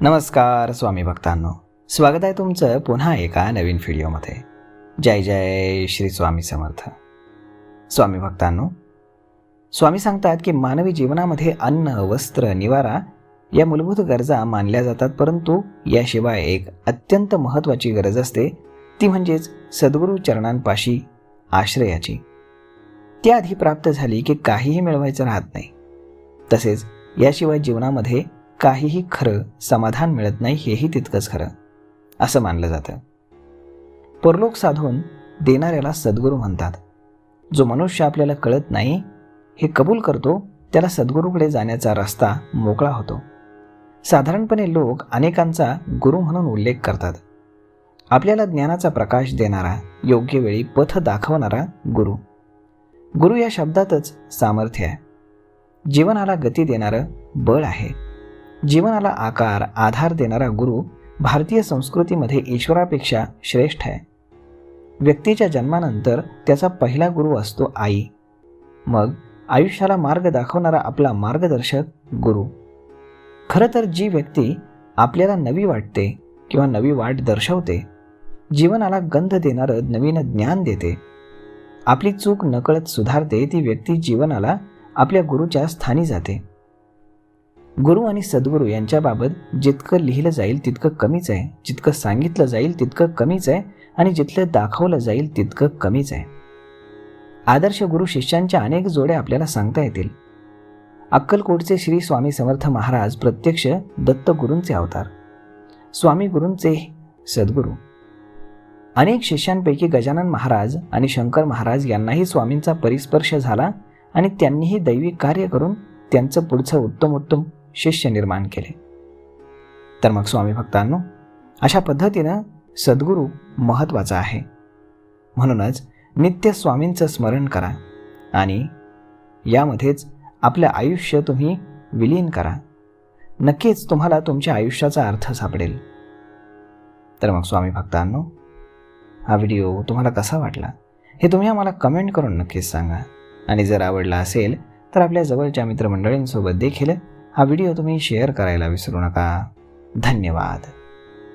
नमस्कार स्वामी भक्तांनो. स्वागत आहे तुमचं पुन्हा एका नवीन व्हिडिओमध्ये. जय जय श्री स्वामी समर्थ. स्वामी भक्तांनो स्वामी सांगतात की मानवी जीवनामध्ये अन्न वस्त्र निवारा या मूलभूत गरजा मानल्या जातात परंतु याशिवाय एक अत्यंत महत्त्वाची गरज असते. ती म्हणजेच सद्गुरू चरणांपाशी आश्रयाची. त्याआधी प्राप्त झाली की काहीही मिळवायचं राहत नाही. तसेच याशिवाय जीवनामध्ये काहीही खरं समाधान मिळत नाही हेही तितकंच खरं असं मानलं जातं. परलोक साधून देणाऱ्याला सद्गुरू म्हणतात. जो मनुष्य आपल्याला कळत नाही हे कबूल करतो त्याला सद्गुरूकडे जाण्याचा रस्ता मोकळा होतो. साधारणपणे लोक अनेकांचा गुरु म्हणून उल्लेख करतात. आपल्याला ज्ञानाचा प्रकाश देणारा योग्य वेळी पथ दाखवणारा गुरु. गुरु या शब्दातच सामर्थ्य आहे. जीवनाला गती देणारं बळ आहे. जीवनाला आकार आधार देणारा गुरु भारतीय संस्कृतीमध्ये ईश्वरापेक्षा श्रेष्ठ आहे. व्यक्तीच्या जन्मानंतर त्याचा पहिला गुरु असतो आई. मग आयुष्याला मार्ग दाखवणारा आपला मार्गदर्शक गुरु. खरं तर जी व्यक्ती आपल्याला नवी वाटते किंवा नवी वाट दर्शवते जीवनाला गंध देणारं नवीन ज्ञान देते. आपली चूक नकळत सुधारते ती व्यक्ती जीवनाला आपल्या गुरुच्या स्थानी जाते. गुरु आणि सद्गुरू यांच्याबाबत जितकं लिहिलं जाईल तितकं कमीच आहे. जितकं सांगितलं जाईल तितकं कमीच आहे. आणि जितकं दाखवलं जाईल तितकं कमीच आहे. आदर्श गुरु शिष्यांच्या अनेक जोड्या आपल्याला सांगता येतील. अक्कलकोटचे श्री स्वामी समर्थ महाराज प्रत्यक्ष दत्तगुरूंचे अवतार. स्वामी गुरूंचे सद्गुरू. अनेक शिष्यांपैकी गजानन महाराज आणि शंकर महाराज यांनाही स्वामींचा परिस्पर्श झाला आणि त्यांनीही दैवी कार्य करून त्यांचं पुढचं उत्तम उत्तम शिष्य निर्माण केले. तर मग स्वामी भक्तांनो अशा पद्धतीनं सद्गुरू महत्त्वाचा आहे. म्हणूनच नित्य स्वामींचं स्मरण करा आणि यामध्येच आपलं आयुष्य तुम्ही विलीन करा. नक्कीच तुम्हाला तुमच्या आयुष्याचा अर्थ सापडेल. तर मग स्वामी भक्तांनो हा व्हिडिओ तुम्हाला कसा वाटला हे तुम्ही आम्हाला कमेंट करून नक्कीच सांगा. आणि जर आवडला असेल तर आपल्या जवळच्या मित्रमंडळींसोबत देखील हा व्हिडिओ तुम्ही शेअर करायला विसरू नका. धन्यवाद.